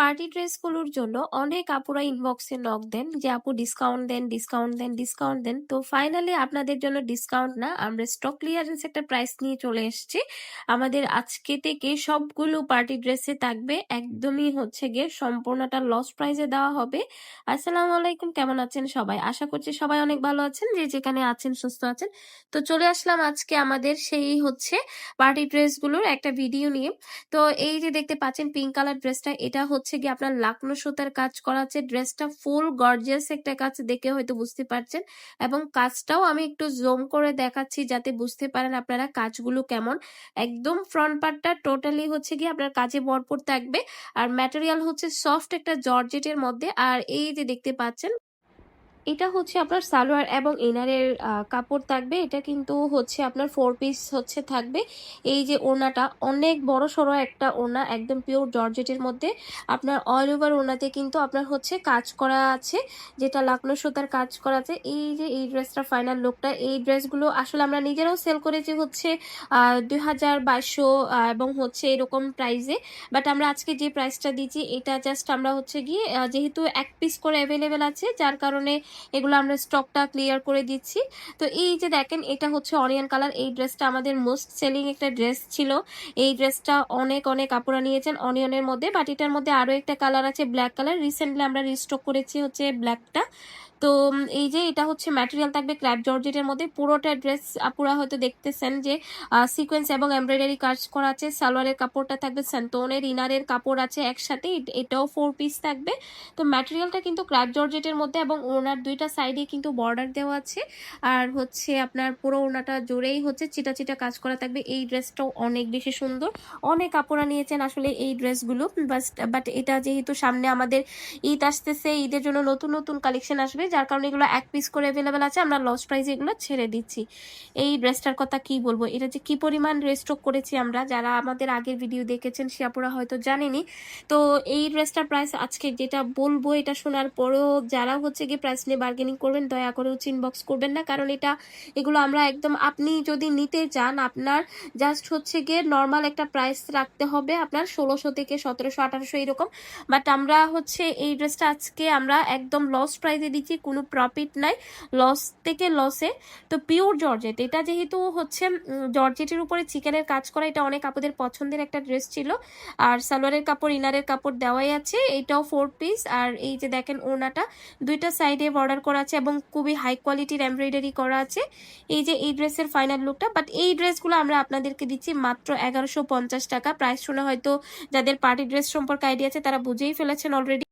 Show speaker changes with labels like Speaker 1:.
Speaker 1: Party ড্রেসগুলোর জন্য অনেক আপুরা ইনবক্সে নক দেন যে, আপু ডিসকাউন্ট দেন ডিসকাউন্ট দেন ডিসকাউন্ট দেন। তো ফাইনালি আপনাদের জন্য ডিসকাউন্ট না, আমরা স্টক ক্লিয়ারেন্স একটা প্রাইস নিয়ে চলে এসেছি। আমাদের আজকে থেকে সবগুলো পার্টি ড্রেসে থাকবে, একদমই হচ্ছে গিয়ে সম্পূর্ণটা লস প্রাইসে দেওয়া হবে। আসসালামু আলাইকুম, কেমন আছেন সবাই? আশা করছি সবাই অনেক ভালো আছেন, যে যেখানে আছেন, সুস্থ আছেন। তো চলে আসলাম আজকে আমাদের সেই হচ্ছে পার্টি ড্রেসগুলোর একটা ভিডিও নিয়ে। তো এই যে দেখতে পাচ্ছেন পিঙ্ক কালার ড্রেসটা এটা হচ্ছে কি আপনার লাকনো সুতার কাজ করা আছে ড্রেসটা ফুল গর্জিয়াস একটা কাজ দেখে হয়তো বুঝতে পারছেন। এবং কাজটাও আমি একটু জোম করে দেখাচ্ছি যাতে বুঝতে পারেন আপনারা কাজগুলো কেমন। একদম ফ্রন্ট পার্টটা টোটালি হচ্ছে কি আপনার কাজে ভরপুর থাকবে। আর ম্যাটেরিয়াল হচ্ছে সফট একটা জর্জেটের মধ্যে। আর এই যে দেখতে পাচ্ছেন এটা হচ্ছে আপনার সালোয়ার এবং ইনারের কাপড় থাকবে। এটা কিন্তু হচ্ছে আপনার ফোর পিস হচ্ছে থাকবে। এই যে ওড়নাটা অনেক বড় সড়ো একটা ওড়না একদম পিওর জর্জেটের মধ্যে। আপনার অল ওভার ওড়নাতে কিন্তু আপনার হচ্ছে কাজ করা আছে, যেটা লাকনো সুতার কাজ করা আছে। এই যে এই ড্রেসটা ফাইনাল লুকটা এই ড্রেসগুলো আসলে আমরা নিজেরাও সেল করেছি হচ্ছে দুই হাজার বাইশশো এবং হচ্ছে এরকম প্রাইসে বাট আমরা আজকে যে প্রাইসটা দিচ্ছি, এটা জাস্ট আমরা হচ্ছে গিয়ে যেহেতু এক পিস করে অ্যাভেলেবেল আছে, যার কারণে এগুলো আমরা স্টকটা ক্লিয়ার করে দিচ্ছি। তো এই যে দেখেন, এটা হচ্ছে অনিয়ন কালার। এই ড্রেসটা আমাদের মোস্ট সেলিং একটা ড্রেস ছিল। এই ড্রেসটা অনেক অনেক কাপড়া নিয়েছেন অনিয়নের মধ্যে বাট এটার মধ্যে আরও একটা কালার আছে ব্ল্যাক কালার। রিসেন্টলি আমরা রিস্টক করেছি হচ্ছে ব্ল্যাকটা তো এই যে এটা হচ্ছে ম্যাটেরিয়াল থাকবে ক্র্যাপ জর্জেটের মধ্যে। পুরোটা ড্রেস আপুরা হয়তো দেখতেছেন যে সিকোয়েন্স এবং এমব্রয়ডারি কাজ করা আছে। সালোয়ারের কাপড়টা থাকবে স্যান্টোনের ইনারের কাপড় আছে একসাথে। এটাও ফোর পিস থাকবে। তো ম্যাটেরিয়ালটা কিন্তু ক্র্যাপ জর্জেটের মধ্যে এবং ওনার দুইটা সাইডে কিন্তু বর্ডার দেওয়া আছে। আর হচ্ছে আপনার পুরো ওনাটা জোরেই হচ্ছে চিটা চিটা কাজ করা থাকবে। এই ড্রেসটাও অনেক বেশি সুন্দর। অনেক কাপড়া নিয়েছেন আসলে এই ড্রেসগুলো বাট এটা যেহেতু সামনে আমাদের ঈদ আসতেছে, ঈদের জন্য নতুন নতুন কালেকশন আসবে। যার কারণে এগুলো এক পিস করে অ্যাভেলেবেল আছে, আমরা লস প্রাইসে এগুলো ছেড়ে দিচ্ছি। এই ড্রেসটার কথা কি বলব? এটা যে কি পরিমাণ রেস্টক করেছি আমরা, যারা আমাদের আগের ভিডিও দেখেছেন সে আপুরা হয়তো জানেনি। তো এই ড্রেসটার প্রাইস আজকে যেটা বলব, এটা শোনার পরেও যারা হচ্ছে গিয়ে প্রাইস নিয়ে বার্গেনিং করবেন, দয়া করে হচ্ছে ইনবক্স করবেন না। কারণ এটা, এগুলো আমরা একদম আপনি যদি নিতে চান, আপনার জাস্ট হচ্ছে গিয়ে নর্মাল একটা প্রাইস রাখতে হবে, আপনার ষোলোশো থেকে সতেরোশো, আঠারোশো এরকম। বাট আমরা হচ্ছে এই ড্রেসটা আজকে আমরা একদম লস প্রাইসে দিচ্ছি কোনো প্রফিট নাই লস থেকে লসে তো পিওর জর্জেট এটা যেহেতু হচ্ছে জর্জেটের উপরে চিকেনের কাজ করা, এটা অনেক আপুদের পছন্দের একটা ড্রেস ছিল। আর সালোয়ারের কাপড়, ইনারের কাপড় দেওয়াই আছে, এটাও ফোর পিস আর এই যে দেখেন ওনাটা দুইটা সাইডে বর্ডার করা আছে এবং খুবই হাই কোয়ালিটির এমব্রয়ডারি করা আছে। এই যে এই ড্রেসের ফাইনাল লুকটা বাট এই ড্রেসগুলো আমরা আপনাদেরকে দিচ্ছি মাত্র এগারোশো টাকা। প্রাইস শুনে হয়তো যাদের পার্টি ড্রেস সম্পর্কে আইডিয়া আছে, তারা বুঝেই ফেলেছেন অলরেডি